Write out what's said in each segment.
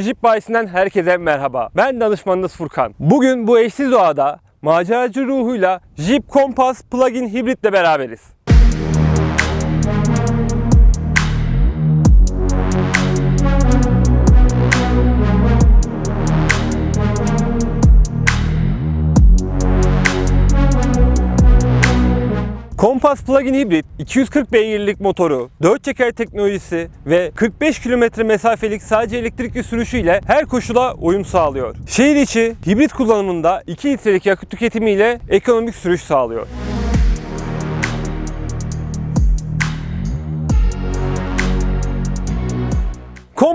Jeep bayisinden herkese merhaba. Ben danışmanınız Furkan. Bugün bu eşsiz doğada maceracı ruhuyla Jeep Compass Plug-in Hybrid ile beraberiz. Compass Plug-in Hybrid 240 beygirlik motoru, 4 çeker teknolojisi ve 45 kilometre mesafelik sadece elektrikli sürüşüyle her koşula uyum sağlıyor. Şehir içi hibrit kullanımında 2 litrelik yakıt tüketimiyle ekonomik sürüş sağlıyor.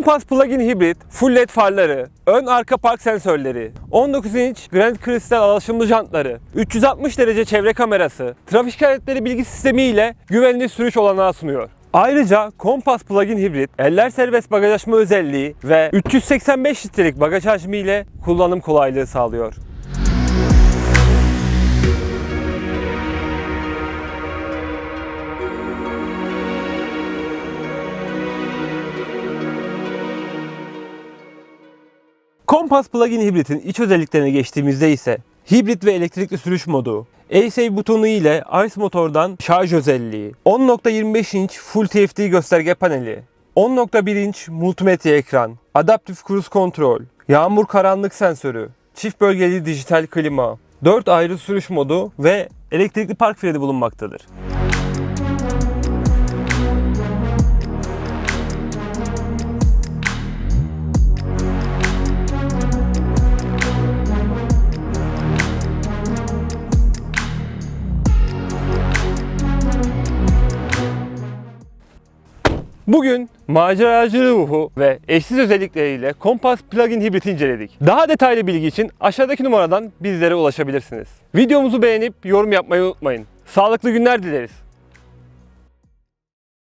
Compass Plug-in Hybrid, full led farları, ön arka park sensörleri, 19 inç Grand Crystal alaşımlı jantları, 360 derece çevre kamerası, trafik işaretleri bilgi sistemi ile güvenli sürüş olanağı sunuyor. Ayrıca Compass Plug-in Hybrid, eller serbest bagaj açma özelliği ve 385 litrelik bagaj hacmi ile kullanım kolaylığı sağlıyor. Compass Plug-in Hybrid'in iç özelliklerine geçtiğimizde ise hibrit ve elektrikli sürüş modu, A-Save butonu ile ICE motordan şarj özelliği, 10.25 inç Full TFT gösterge paneli, 10.1 inç multimedya ekran, adaptif cruise kontrol, yağmur karanlık sensörü, çift bölgeli dijital klima, 4 ayrı sürüş modu ve elektrikli park freni bulunmaktadır. Bugün maceracı ruhu ve eşsiz özellikleriyle Compass Plug-in Hybrid inceledik. Daha detaylı bilgi için aşağıdaki numaradan bizlere ulaşabilirsiniz. Videomuzu beğenip yorum yapmayı unutmayın. Sağlıklı günler dileriz.